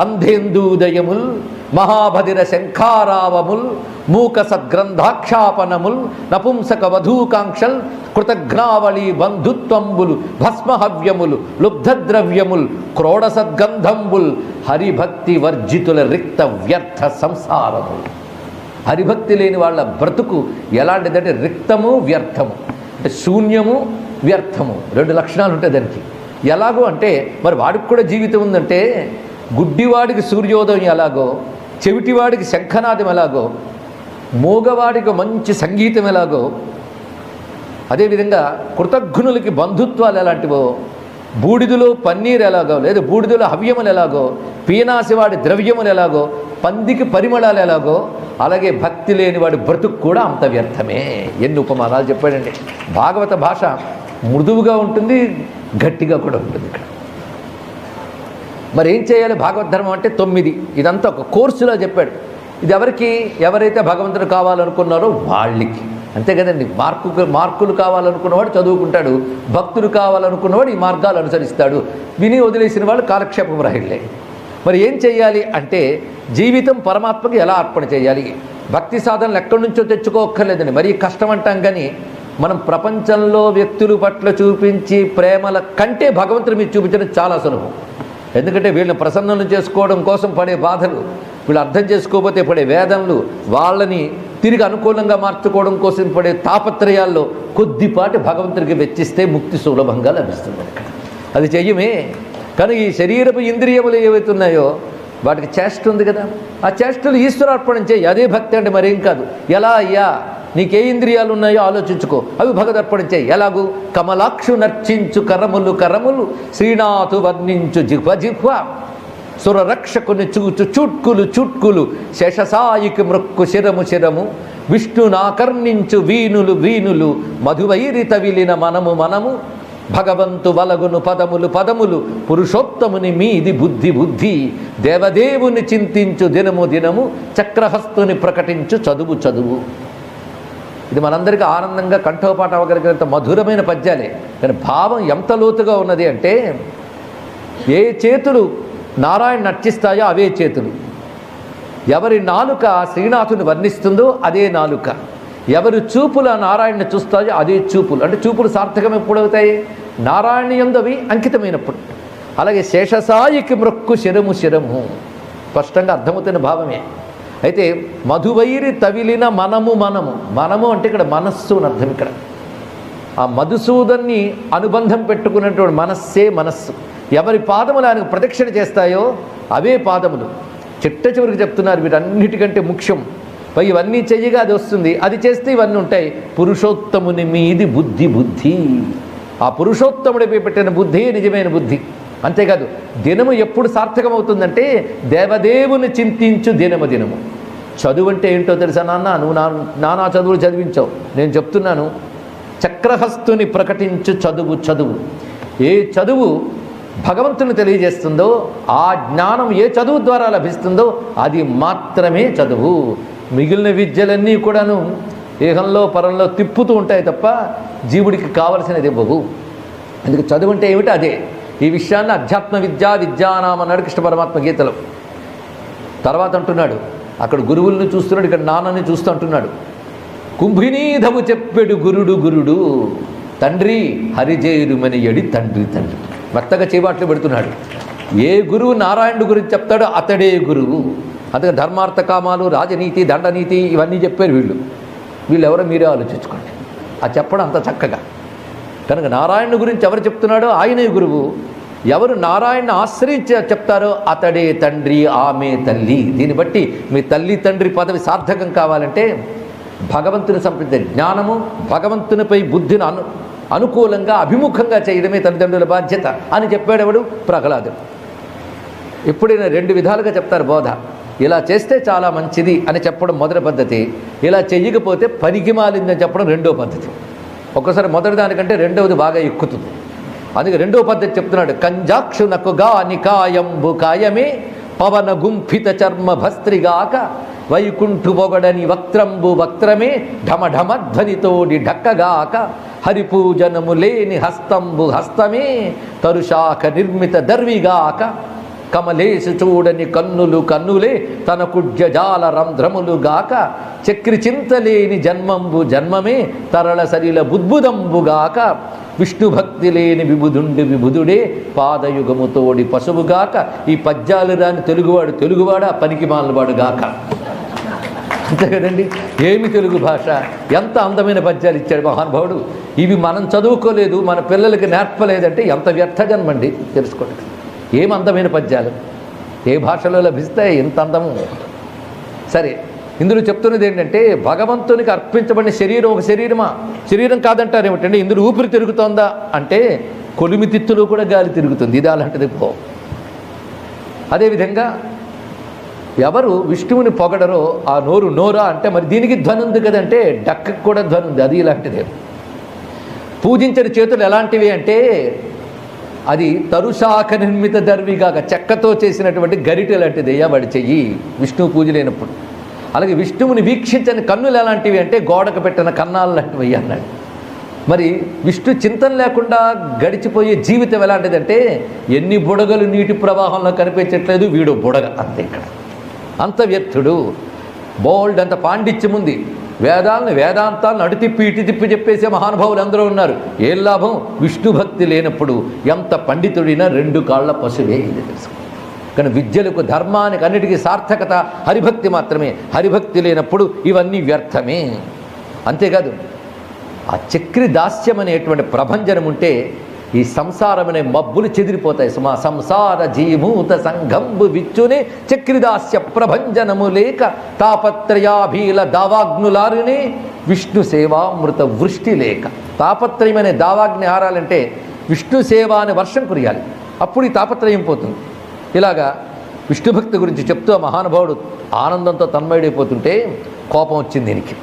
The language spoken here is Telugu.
అంధేందూదయముల్ మహాభదిర శంఖారావముల్ మూక సద్గ్రంథాక్షాపనముల్ నపుంసక వధూకాంక్షల్ కృతజ్ఞావళి బంధుత్వంబులు భస్మహవ్యములు లుబ్ధద్రవ్యముల్ క్రోడ సద్గంధంబుల్ హరిభక్తి వర్జితుల రిక్త వ్యర్థ సంసారములు హరిభక్తి లేని వాళ్ళ బ్రతుకు ఎలాంటిదంటే రిక్తము వ్యర్థము. అంటే శూన్యము వ్యర్థము. రెండు లక్షణాలు ఉంటాయి దానికి. ఎలాగో అంటే మరి వాడికి కూడా జీవితం ఉందంటే గుడ్డివాడికి సూర్యోదయం ఎలాగో చెవిటివాడికి శంఖనాదం ఎలాగో మూగవాడికి మంచి సంగీతం ఎలాగో అదేవిధంగా కృతజ్ఞులకి బంధుత్వాలు ఎలాంటివో బూడిదలో పన్నీరు ఎలాగో లేదా బూడిదలో హవ్యములు ఎలాగో పీనాసివాడి ద్రవ్యములు ఎలాగో పందికి పరిమళాలు ఎలాగో అలాగే భక్తి లేని వాడి బ్రతుకు కూడా అంత వ్యర్థమే. ఎన్ని ఉపమానాలు చెప్పాడండి. భాగవత భాష మృదువుగా ఉంటుంది గట్టిగా కూడా ఉంటుంది. మరి ఏం చేయాలి భాగవద్ధర్మం అంటే తొమ్మిది. ఇదంతా ఒక కోర్సులో చెప్పాడు. ఇది ఎవరికి ఎవరైతే భగవంతుడు కావాలనుకున్నారో వాళ్ళకి. అంతే కదండి. మార్కు మార్కులు కావాలనుకున్నవాడు చదువుకుంటాడు. భక్తులు కావాలనుకున్నవాడు ఈ మార్గాలు అనుసరిస్తాడు. విని వదిలేసిన వాళ్ళు కాలక్షేపం రాహిళ్ళే మరి ఏం చేయాలి అంటే జీవితం పరమాత్మకి ఎలా అర్పణ చేయాలి? భక్తి సాధనలు ఎక్కడి నుంచో తెచ్చుకోక్కర్లేదండి. మరీ కష్టం అంటాం కానీ మనం ప్రపంచంలో వ్యక్తుల పట్ల చూపించి ప్రేమల కంటే భగవంతుడు మీరు చూపించడం చాలా సులభం. ఎందుకంటే వీళ్ళని ప్రసన్నం చేసుకోవడం కోసం పడే బాధలు వీళ్ళు అర్థం చేసుకోకపోతే పడే వేదనలు వాళ్ళని తిరిగి అనుకూలంగా మార్చుకోవడం కోసం పడే తాపత్రయాల్లో కొద్దిపాటి భగవంతుడికి వెచ్చిస్తే ముక్తి సులభంగా లభిస్తుంది. అది చెయ్యమే. కానీ ఈ శరీరపు ఇంద్రియములు ఏవైతున్నాయో వాటికి చేష్ట ఉంది కదా. ఆ చేష్టలు ఈశ్వరార్పణం చేయి. అదే భక్తి అంటే మరేం కాదు. ఎలా అయ్యా? నీకే ఇంద్రియాలు ఉన్నాయో ఆలోచించుకో. అవి భగదర్పణం చేయి. ఎలాగూ? కమలాక్షు నర్చించు కరములు కరములు. శ్రీనాథు వర్ణించు జిహ్వ జిహ్వ. సురరక్షకుని చూచు చుట్కులు చుట్కులు. శేషసాయికి మృక్కు శిరము శిరము. విష్ణునాకర్ణించు వీణులు వీణులు. మధువైరి తవిలిన మనము మనము. భగవంతు వలగును పదములు పదములు. పురుషోత్తముని మీది బుద్ధి బుద్ధి. దేవదేవుని చింతించు దినము దినము. చక్రహస్తుని ప్రకటించు చదువు చదువు. ఇది మనందరికీ ఆనందంగా కంఠోపాట అవ్వగలిగినంత మధురమైన పద్యాలే. కానీ భావం ఎంత లోతుగా ఉన్నది అంటే ఏ చేతులు నారాయణ నర్చిస్తాయో అవే చేతులు. ఎవరి నాలుక శ్రీనాథుని వర్ణిస్తుందో అదే నాలుక. ఎవరు చూపుల నారాయణని చూస్తాయో అదే చూపులు. అంటే చూపులు సార్థకం ఎప్పుడవుతాయి? నారాయణ ఎందవి అంకితమైనప్పుడు. అలాగే శేషసాయికి మృక్కు శిరము శిరము. స్పష్టంగా అర్థమవుతున్న భావమే. అయితే మధువైరి తవిలిన మనము మనము. మనము అంటే ఇక్కడ మనస్సు అని అర్థం ఇక్కడ. ఆ మధుసూదన్ని అనుబంధం పెట్టుకున్నటువంటి మనస్సే మనస్సు. ఎవరి పాదములు ఆయనకు ప్రదక్షిణ చేస్తాయో అవే పాదములు. చిట్ట చివరికి చెప్తున్నారు వీటన్నిటికంటే ముఖ్యం. పై ఇవన్నీ చెయ్యగా అది వస్తుంది. అది చేస్తే ఇవన్నీ ఉంటాయి. పురుషోత్తముని మీది బుద్ధి బుద్ధి. ఆ పురుషోత్తముడిపై పెట్టిన బుద్ధి నిజమైన బుద్ధి. అంతేకాదు దినము ఎప్పుడు సార్థకమవుతుందంటే దేవదేవుని చింతించు దినము దినము. చదువు అంటే ఏంటో తెలుసా నాన్న? నువ్వు నా నానా చదువులు చదివించావు. నేను చెప్తున్నాను చక్రహస్తుని ప్రకటించు చదువు చదువు. ఏ చదువు భగవంతుని తెలియజేస్తుందో ఆ జ్ఞానం ఏ చదువు ద్వారా లభిస్తుందో అది మాత్రమే చదువు. మిగిలిన విద్యలన్నీ కూడాను ఏహంలో పరంలో తిప్పుతూ ఉంటాయి తప్ప జీవుడికి కావలసినది ఇవ్వవు. అందుకు చదువు అంటే ఏమిటి? అదే. ఈ విషయాన్ని అధ్యాత్మ విద్యా విద్యానాం అన్నాడు కృష్ణ పరమాత్మ గీతలో. తర్వాత అంటున్నాడు అక్కడ గురువుల్ని చూస్తున్నాడు ఇక్కడ నాన్నని చూస్తూ అంటున్నాడు. కుంభినీధము చెప్పాడు గురుడు గురుడు తండ్రి హరిజేయుమని తండ్రి తండ్రి. మెత్తగా చేబాట్లు పెడుతున్నాడు. ఏ గురువు నారాయణుడు గురించి చెప్తాడో అతడే గురువు. అందుకే ధర్మార్థ కామాలు రాజనీతి దండనీతి ఇవన్నీ చెప్పారు వీళ్ళు. వీళ్ళు ఎవరో మీరే ఆలోచించుకోండి. ఆ చెప్పడం అంత చక్కగా. కనుక నారాయణ గురించి ఎవరు చెప్తున్నాడో ఆయనే గురువు. ఎవరు నారాయణ ఆశ్రయించి చెప్తారో అతడే తండ్రి ఆమె తల్లి. దీన్ని బట్టి మీ తల్లి తండ్రి పదవి సార్థకం కావాలంటే భగవంతుని సంప్రదించే జ్ఞానము భగవంతునిపై బుద్ధిని అను అనుకూలంగా అభిముఖంగా చేయడమే తల్లిదండ్రుల బాధ్యత అని చెప్పాడెవడు? ప్రహ్లాదుడు. ఎప్పుడైనా రెండు విధాలుగా చెప్తారు బోధ. ఇలా చేస్తే చాలా మంచిది అని చెప్పడం మొదటి పద్ధతి. ఇలా చెయ్యకపోతే పనికి మాలిందని చెప్పడం రెండో పద్ధతి. ఒక్కసారి మొదటి దానికంటే రెండవది బాగా ఎక్కుతుంది. అందుకే రెండవ పద్ధతి చెప్తున్నాడు కంజాక్షునకు గానికాయంబు కాయమే పవన గుంఫిత చర్మ భస్త్రిగాక వైకుంఠు పొగడని వక్త్రంబు వక్త్రమే ఢమ ధ్వనితోడి ఢక్కగాక హరిపూజనము లేని హస్తంబు హస్తమే తరుశాఖ నిర్మిత దర్విగాక కమలేసు చూడని కన్నులు కన్నులే తన కుడ్యజాల రంధ్రములు గాక చక్రి చింతలేని జన్మంబు జన్మమే తరళ సరిల బుద్భుదంబుగాక విష్ణు భక్తి లేని విబుధుండి విబుధుడే పాదయుగముతోడి పశువుగాక ఈ పద్యాలు రాని తెలుగువాడు తెలుగువాడా పనికి మాలవాడు గాక. అంతే కదండి? ఏమి తెలుగు భాష? ఎంత అందమైన పద్యాలు ఇచ్చాడు మహానుభావుడు. ఇవి మనం చదువుకోలేదు మన పిల్లలకి నేర్పలేదంటే ఎంత వ్యర్థ జన్మండి? తెలుసుకోండి. ఏం అందమైన పద్యాలు? ఏ భాషలో లభిస్తే ఎంత అందము? సరే ఇందులో చెప్తున్నది ఏంటంటే భగవంతునికి అర్పించబడిన శరీరం ఒక శరీరమా? శరీరం కాదంటారు ఏమిటంటే ఇందులో ఊపిరి తిరుగుతోందా? అంటే కొలిమితిత్తులో కూడా గాలి తిరుగుతుంది. ఇది అలాంటిది పో. అదేవిధంగా ఎవరు విష్ణువుని పొగడరో ఆ నోరు నోరా అంటే మరి దీనికి ధ్వని ఉంది కదంటే డక్కకు కూడా ధ్వని ఉంది. అది ఇలాంటిదే. పూజించిన చేతులు ఎలాంటివి అంటే అది తరుశాఖ నిర్మిత దర్విగాక చెక్కతో చేసినటువంటి గరిటె లాంటిది అయ్యా వాడి చెయ్యి. విష్ణువు పూజ లేనప్పుడు. అలాగే విష్ణువుని వీక్షించని కన్నులు ఎలాంటివి అంటే గోడకు పెట్టిన కన్నాలు లాంటివి అన్నాడు. మరి విష్ణు చింతన లేకుండా గడిచిపోయే జీవితం ఎలాంటిదంటే ఎన్ని బుడగలు నీటి ప్రవాహంలో కనిపించట్లేదు వీడు బుడగ అంతే ఇక్కడ. అంత వ్యర్థుడు. బోల్డ్ అంత పాండిత్యం ఉంది వేదాలను వేదాంతాలను అటు తిప్పి ఇటు తిప్పి చెప్పేసే మహానుభావులు అందరూ ఉన్నారు. ఏం లాభం? విష్ణు భక్తి లేనప్పుడు ఎంత పండితుడినా రెండు కాళ్ళ పశువే ఇది తెలుసు. కానీ విద్యలకు ధర్మానికి అన్నిటికీ సార్థకత హరిభక్తి మాత్రమే. హరిభక్తి లేనప్పుడు ఇవన్నీ వ్యర్థమే. అంతేకాదు ఆ చక్రి దాస్యం అనేటువంటి ప్రభంజనం ఉంటే ఈ సంసారమనే అనే మబ్బులు చెదిరిపోతాయి సుమా. సంసార జీభూత సంఘంబు విచ్చుని చక్రిదాస్య ప్రభంజనము లేక తాపత్రయాభీల దావాగ్నులారుని విష్ణు సేవామృత వృష్టి లేక. తాపత్రయమనే దావాగ్ని ఆరాలంటే విష్ణు సేవ అనే వర్షం కురియాలి. అప్పుడు ఈ తాపత్రయం పోతుంది. ఇలాగా విష్ణుభక్తి గురించి చెప్తూ ఆ మహానుభావుడు ఆనందంతో తన్మయుడైపోతుంటే కోపం వచ్చింది దీనికి.